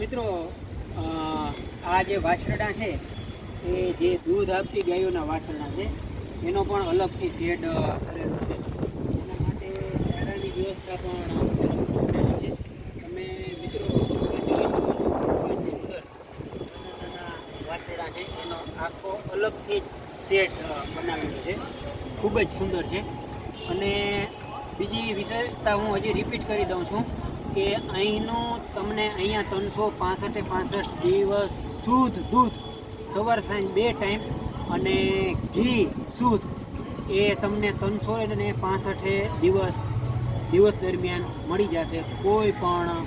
મિત્રો આ જે વાછરડા છે, એ જે દૂધ આપતી ગાયોના વાછરડા છે, એનો પણ અલગથી શેડ કરેલો છે. એના માટે ચારાની વ્યવસ્થા પણ છે. તમે મિત્રો જોઈ વાછરડા છે, એનો આખો અલગથી શેડ બનાવેલો છે. ખૂબ જ સુંદર છે. અને બીજી વિશેષતા હું હજી રિપીટ કરી દઉં છું. કે અહીંનું તમને અહીંયા ત્રણસો પાસઠે પાસઠ દિવસ શુદ્ધ દૂધ સવાર સાંજ બે ટાઈમ અને ઘી શુદ્ધ. એ તમને ત્રણસો ને પાસઠે દિવસ દિવસ દરમિયાન મળી જશે. કોઈ પણ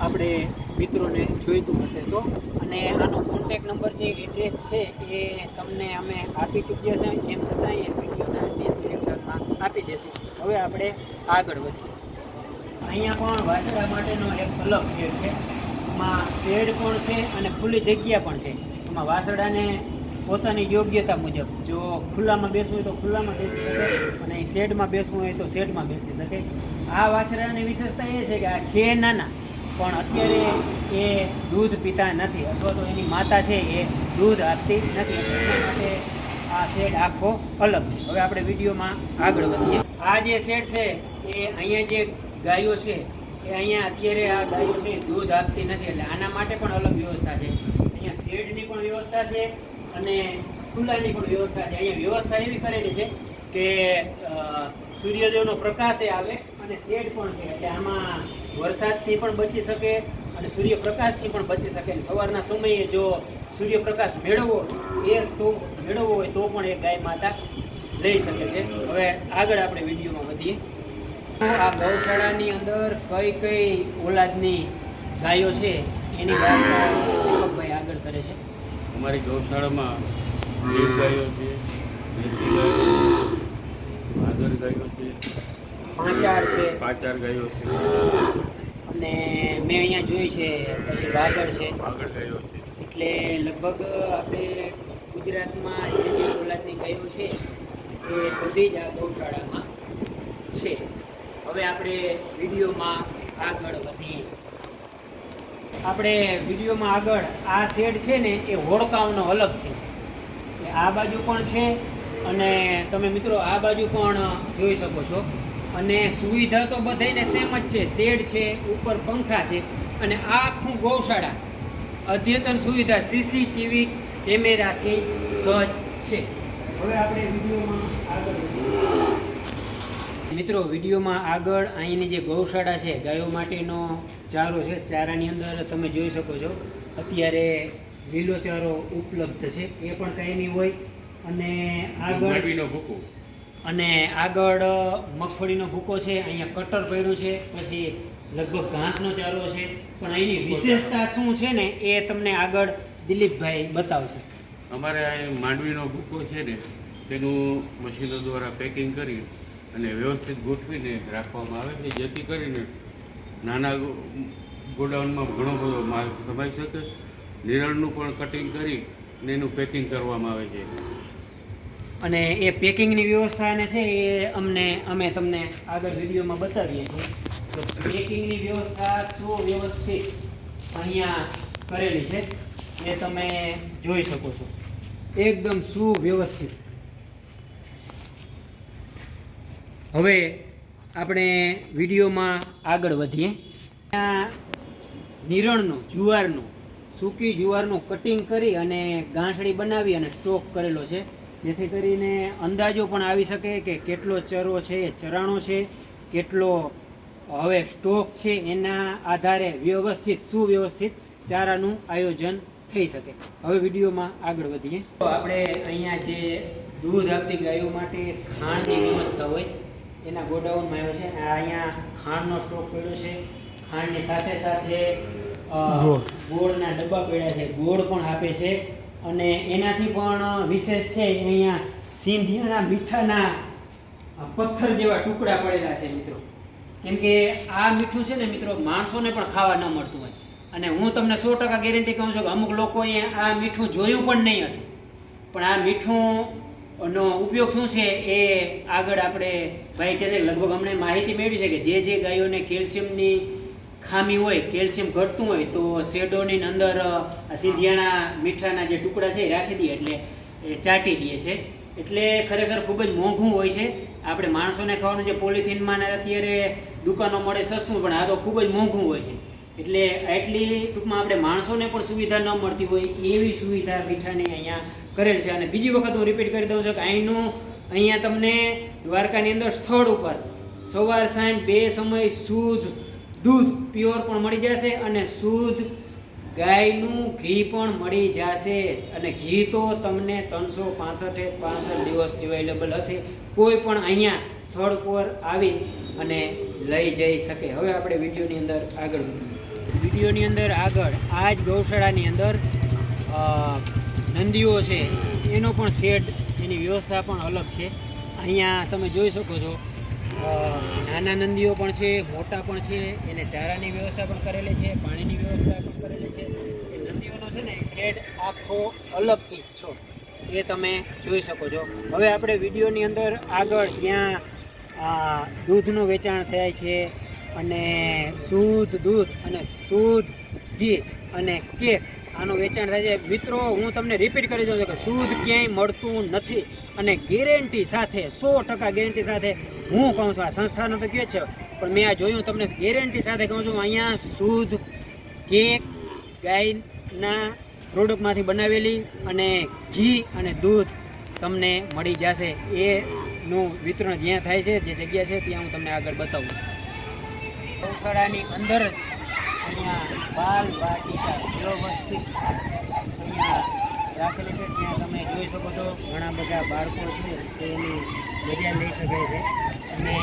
આપણે મિત્રોને જોઈતું હશે તો. અને આનો કોન્ટેક નંબર છે એડ્રેસ છે, એ તમને અમે આપી ચૂક્યા છે. એમ છતાં એ વિડીયોના ડિસ્ક્રિપ્શનમાં આપી દેશું હવે આપણે આગળ વધીએ. અહીંયા પણ વાછડા માટેનો એક અલગ શેડ છે. એમાં શેડ પણ છે અને ખુલ્લી જગ્યા પણ છે. એમાં વાછડાને પોતાની યોગ્યતા મુજબ જો ખુલ્લામાં બેસવું હોય તો ખુલ્લામાં બેસી શકે અને શેડમાં બેસવું હોય તો શેડમાં બેસી શકે. આ વાછડાની વિશેષતા એ છે કે આ છે નાના, પણ અત્યારે એ દૂધ પીતા નથી અથવા તો એની માતા છે એ દૂધ આપતી નથી. એના માટે આ શેડ આખો અલગ છે. હવે આપણે વિડીયોમાં આગળ વધીએ. આ જે શેડ છે એ અહીંયા જે ગાયો છે એ અહીંયા અત્યારે આ ગાયો છે દૂધ આપતી નથી એટલે આના માટે પણ અલગ વ્યવસ્થા છે. અહીંયા શેડની પણ વ્યવસ્થા છે અને ખુલ્લાની પણ વ્યવસ્થા છે. અહીંયા વ્યવસ્થા એવી કરેલી છે કે સૂર્યોદયનો પ્રકાશ એ આવે અને શેડ પણ છે એટલે આમાં વરસાદથી પણ બચી શકે અને સૂર્યપ્રકાશથી પણ બચી શકે. સવારના સમયે જો સૂર્યપ્રકાશ મેળવવો એ તો મેળવવો હોય તો પણ એ ગાય માતા લઈ શકે છે. હવે આગળ આપણે વિડીયોમાં વધીએ. આ ગૌશાળાની અંદર કઈ કઈ ઓલાદની ગાયો છે? એની વાત દીપકભાઈ આગળ કરે છે. અમારી ગૌશાળામાં ગીર ગાયો છે દેશી ગાયો ભાદર ગાયો છે પાંચાર છે. પાંચાર ગાયો છે. અને મેં અહીંયા જોઈ છે પછી વાગડ છે. આગળ ગાયો છે. એટલે લગભગ આપણે ગુજરાતમાં જે જે ઓલાદની ગાયો છે એ બધી જ આ ગૌશાળામાં છે. હવે આપણે વિડીયોમાં આગળ વધીએ આપણે વિડીયોમાં આગળ આ શેડ છે ને, એ હોડકાઓનો અલગથી છે. એટલે આ બાજુ પણ છે અને તમે મિત્રો આ બાજુ પણ જોઈ શકો છો. અને સુવિધા તો બધાને સેમ જ છે. શેડ છે, ઉપર પંખા છે અને આખું ગૌશાળા અદ્યતન સુવિધા સીસીટીવી કેમેરાથી સજ્જ છે. હવે આપણે વિડીયોમાં આગળ વધીએ. મિત્રો વિડીયોમાં આગળ અહીંની જે ગૌશાળા છે ગાયો માટેનો ચારો છે ચારાની અંદર તમે જોઈ શકો છો અત્યારે લીલો ચારો ઉપલબ્ધ છે. એ પણ કાયમી હોય અને આગળ ભૂકો. અને આગળ મગફળીનો ભૂકો છે અહીંયા કટર પડ્યું છે પછી લગભગ ઘાસનો ચારો છે. પણ અહીંની વિશેષતા શું છે ને એ તમને આગળ દિલીપભાઈ બતાવશે. અમારે અહીં માંડવીનો ભૂકો છે ને તેનું મશીનો દ્વારા પેકિંગ કરી અને વ્યવસ્થિત ગોઠવીને રાખવામાં આવે છે, જેથી કરીને નાના ગોડાઉનમાં ઘણો બધો માલ સમાઈ શકે. નિરળનું પણ કટિંગ કરી અને એનું પેકિંગ કરવામાં આવે છે. અને એ પેકિંગની વ્યવસ્થાને છે એ અમને, અમે તમને આગળ વિડીયોમાં બતાવીએ છીએ. તો પેકિંગની વ્યવસ્થા સુવ્યવસ્થિત અહીંયા કરેલી છે. એ તમે જોઈ શકો છો. એકદમ સુવ્યવસ્થિત. હવે આપણે વિડીયોમાં આગળ વધીએ. નિરણનું, જુવારનું, સૂકી જુવારનું કટિંગ કરી અને ગાંસડી બનાવી અને સ્ટોક કરેલો છે. જેથી કરીને અંદાજો પણ આવી શકે કે કેટલો ચરો છે એ ચરાણો છે, કેટલો હવે સ્ટોક છે, એના આધારે વ્યવસ્થિત, સુવ્યવસ્થિત ચારાનું આયોજન થઈ શકે. હવે વિડીયોમાં આગળ વધીએ. તો આપણે અહીંયા જે દૂધ આપતી ગાયો માટે ખાણની વ્યવસ્થા હોય એના ગોડાઉનમાં આવ્યો છે. અહીંયા ખાંડનો સ્ટોક પડ્યો છે. ખાંડની સાથે સાથે ગોળના ડબ્બા પડ્યા છે. ગોળ પણ આપે છે. અને એનાથી પણ વિશેષ છે અહીંયા સિંધિયાના મીઠાના પથ્થર જેવા ટુકડા પડેલા છે મિત્રો. કેમ કે આ મીઠું છે ને મિત્રો માણસોને પણ ખાવા ન મળતું હોય. અને હું તમને સો ટકા ગેરંટી કહું છું કે અમુક લોકો અહીંયા આ મીઠું જોયું પણ નહીં હશે. પણ આ મીઠું નો ઉપયોગ શું છે એ આગળ આપણે ભાઈ કહે છે લગભગ અમને માહિતી મેળવી છે કે જે જે ગાયોને કેલ્શિયમની ખામી હોય કેલ્શિયમ ઘટતું હોય તો શેડોની અંદર અ, સિંધિયાના મીઠાના જે ટુકડા છે એ રાખી દઈએ એટલે એ ચાટી દઈએ છે. એટલે ખરેખર ખૂબ જ મોંઘું હોય છે. આપણે માણસોને ખાવાનું જે પોલિથીનમાં અત્યારે દુકાનો મળે સસ્તું પણ આ તો ખૂબ જ મોંઘું હોય છે. એટલે આટલી ટૂંકમાં આપણે માણસોને પણ સુવિધા ન મળતી હોય એવી સુવિધા મીઠાની અહીંયા કરેલ છે. અને બીજી વખત હું રિપીટ કરી દઉં છું કે અહીંનું, અહીંયા તમને દ્વારકાની અંદર સ્થળ ઉપર સવાર, સાંજ, બે સમય શુદ્ધ દૂધ પ્યોર પણ મળી જશે અને શુદ્ધ ગાયનું ઘી પણ મળી જશે. અને ઘી તો તમને ત્રણસો પાસઠે પાસઠ દિવસ અવેલેબલ હશે. કોઈ પણ અહીંયા સ્થળ પર આવી અને લઈ જઈ શકે. હવે આપણે વિડીયોની અંદર આગળ વધીએ. વિડીયોની અંદર આગળ આ જ ગૌશાળાની અંદર નંદીઓ છે, એનો પણ શેડ એની વ્યવસ્થા પણ અલગ છે. અહીંયા તમે જોઈ શકો છો નાના નંદીઓ પણ છે, મોટા પણ છે, એને ચારાની વ્યવસ્થા પણ કરેલી છે, પાણીની વ્યવસ્થા પણ કરેલી છે. એ નંદીઓનો છે ને શેડ આખો અલગથી જ છો. એ તમે જોઈ શકો છો. હવે આપણે વિડીયોની અંદર આગળ જ્યાં દૂધનું વેચાણ થાય છે અને શુદ્ધ દૂધ અને શુદ્ધ ઘી અને કેક આનું વેચાણ થાય છે. મિત્રો, હું તમને રિપીટ કરી દઉં છું કે શુદ્ધ ક્યાંય મળતું નથી અને ગેરંટી સાથે, સો ટકા ગેરંટી સાથે હું કહું છું, આ સંસ્થાનો તો કહે છે. પણ મેં આ જોયું તમને ગેરંટી સાથે કહું છું, અહીંયા શુદ્ધ કેક ગાયના પ્રોડક્ટમાંથી બનાવેલી અને ઘી અને દૂધ તમને મળી જશે. એનું વિતરણ જ્યાં થાય છે, જે જગ્યા છે, ત્યાં હું તમને આગળ બતાવું. ગૌશાળાની અંદર અહીંયા બાલ વાટિકા વ્યવસ્થિત રાખેલી છે, ત્યાં તમે જોઈ શકો છો, ઘણા બધા બાળકો છે તેની મજા લઈ શકે છે. અને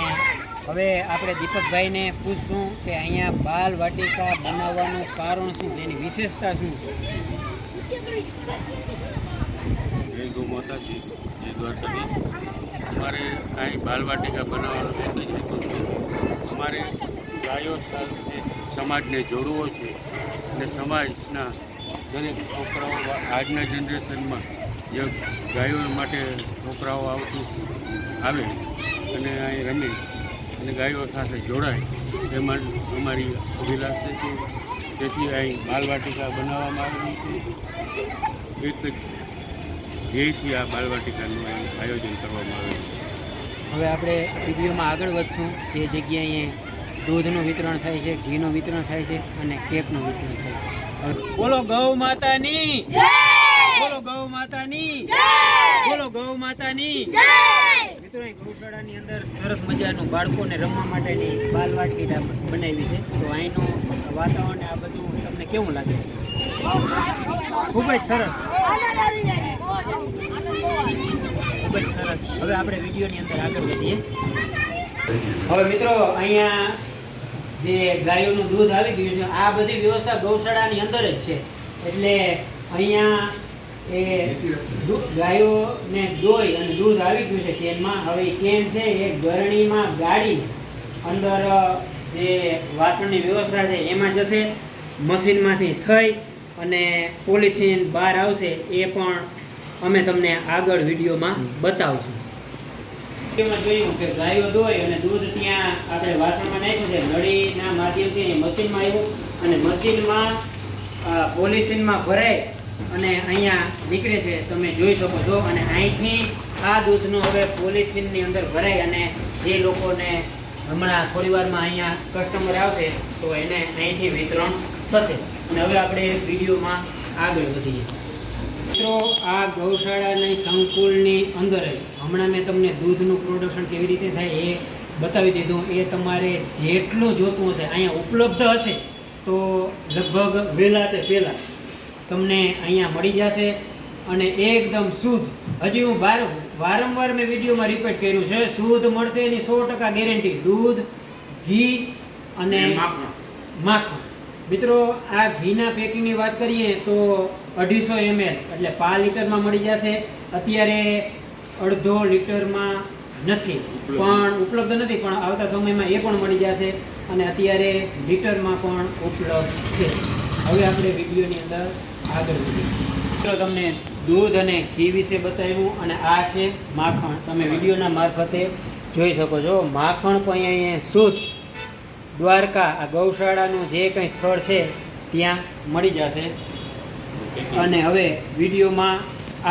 હવે આપણે દીપકભાઈને પૂછશું કે અહીંયા બાલ વાટિકા બનાવવાનું કારણ શું છે, એની વિશેષતા શું છે? જય ગૌ માતાજી, જય દ્વારકાજી અમારે અહીં બાલ વાટિકા બનાવવાનું જ અમારે ગાયો સાથે સમાજને જોડવો છે અને સમાજના દરેક છોકરાઓ આજના જનરેશનમાં જે ગાયો માટે છોકરાઓ આવતું આવે અને અહીં રમે અને ગાયો સાથે જોડાય, એમાં અમારી અભિલાષ છે તેથી અહીં બાલવાટિકા બનાવવામાં આવી છે. એક ધ્યેયથી આ અહીં આયોજન કરવામાં આવ્યું છે. હવે આપણે વિડીયોમાં આગળ વધશું. જે જગ્યાએ દૂધનું વિતરણ થાય છે ઘીનું વિતરણ થાય છે અને કેકનું વિતરણ થાય છે. હવે બોલો ગૌ માતાની. બોલો ગૌ માતાની. બોલો ગૌ માતાની. મિત્રો ગૌશાળાની અંદર સરસ મજાનું બાળકોને રમવા માટેની બાલવાટકી બનાવી છે. તો અહીંનું વાતાવરણ આ બધું તમને કેવું લાગે છે? ખૂબ જ સરસ. ખૂબ જ સરસ. હવે આપણે વિડીયોની અંદર આગળ વધીએ. હવે મિત્રો અહીંયા જે ગાયોનું દૂધ આવી ગયું છે, આ બધી વ્યવસ્થા ગૌશાળાની અંદર જ છે. એટલે અહીંયા એ ગાયોને દોઈ અને દૂધ આવી ગયું છે કેનમાં હવે કેન છે, એ ગરણીમાં ગાળી અંદર જે વાસણની વ્યવસ્થા છે, એમાં જશે. મશીનમાંથી થઈ અને પોલિથીન બહાર આવશે, એ પણ અમે તમને આગળ વિડીયોમાં બતાવશું. વિડીયોમાં જોયું કે ગાયો દોય અને દૂધ ત્યાં આપણે વાસણમાં નાખ્યું છે. નળીના માધ્યમથી મશીનમાં આવ્યું અને મશીનમાં પોલિથીનમાં ભરાય અને અહીંયા નીકળે છે. તમે જોઈ શકો છો અને અહીંથી આ દૂધનું હવે પોલિથીનની અંદર ભરાય અને જે લોકોને હમણાં થોડી વારમાં અહીંયા કસ્ટમર આવશે તો એને અહીંથી વિતરણ થશે. અને હવે આપણે વિડીયોમાં આગળ વધીએ. મિત્રો આ ગૌશાળાની સંકુલની અંદર જ હમણાં મેં તમને દૂધનું પ્રોડક્શન કેવી રીતે થાય એ બતાવી દીધું. એ તમારે જેટલું જોતું હશે અહીંયા ઉપલબ્ધ હશે તો લગભગ વહેલા તે પહેલાં તમને અહીંયા મળી જશે. અને એકદમ શુદ્ધ. હજી હું બાર વારંવાર મેં વિડીયોમાં રિપીટ કર્યું છે શુદ્ધ મળશે એની સો ટકા ગેરંટી દૂધ ઘી અને માખણ. માખણ. મિત્રો આ ઘીના પેકિંગની વાત કરીએ તો અઢીસો એમએલ એટલે પાંચ લીટરમાં મળી જશે. અત્યારે અડધો લીટરમાં નથી. પણ ઉપલબ્ધ નથી પણ આવતા સમયમાં એ પણ મળી જશે અને અત્યારે લીટરમાં પણ ઉપલબ્ધ છે. હવે આપણે વિડીયોની અંદર આગળ વધીએ. મિત્રો તમને દૂધ અને ઘી વિશે બતાવ્યું અને આ છે માખણ. તમે વિડીયોના મારફતે જોઈ શકો છો. માખણ પણ અહીંયા શુદ્ધ દ્વારકા આ ગૌશાળાનું જે કંઈ સ્થળ છે ત્યાં મળી જશે. અને હવે વિડીયોમાં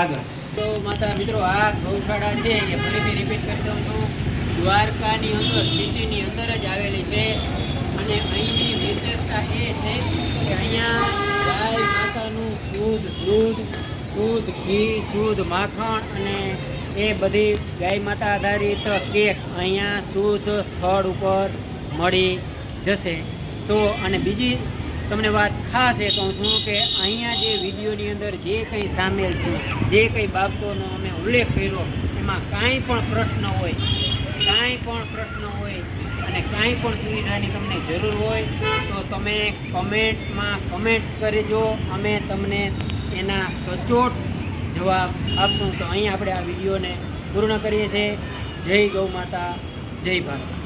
આગળ. તો માતા મિત્રો આ ગૌશાળા છે એ ફરીથી રિપીટ કરી દઉં છું. દ્વારકાની અંદર સિટીની અંદર જ આવેલી છે. અને અહીંની વિશેષતા એ છે કે અહીંયા ગાય માતાનું શુદ્ધ દૂધ શુદ્ધ ઘી શુદ્ધ માખણ અને એ બધી ગાય માતા આધારિત કેક અહીંયા શુદ્ધ સ્થળ ઉપર મળી જશે. તો અને બીજી તમને વાત ખાસ એ કહું છું કે અહીંયા જે વિડીયોની અંદર જે કંઈ સામેલ છે, જે કંઈ બાબતોનો અમે ઉલ્લેખ કર્યો, એમાં કાંઈ પણ પ્રશ્ન હોય, કાંઈ પણ પ્રશ્ન હોય અને કાંઈ પણ સુવિધાની તમને જરૂર હોય, તો તમે કમેન્ટમાં કમેન્ટ કરજો. અમે તમને એના સચોટ જવાબ આપશું. તો અહીં આપણે આ વિડીયોને પૂર્ણ કરીએ છીએ. જય ગૌ માતા, જય ભારત.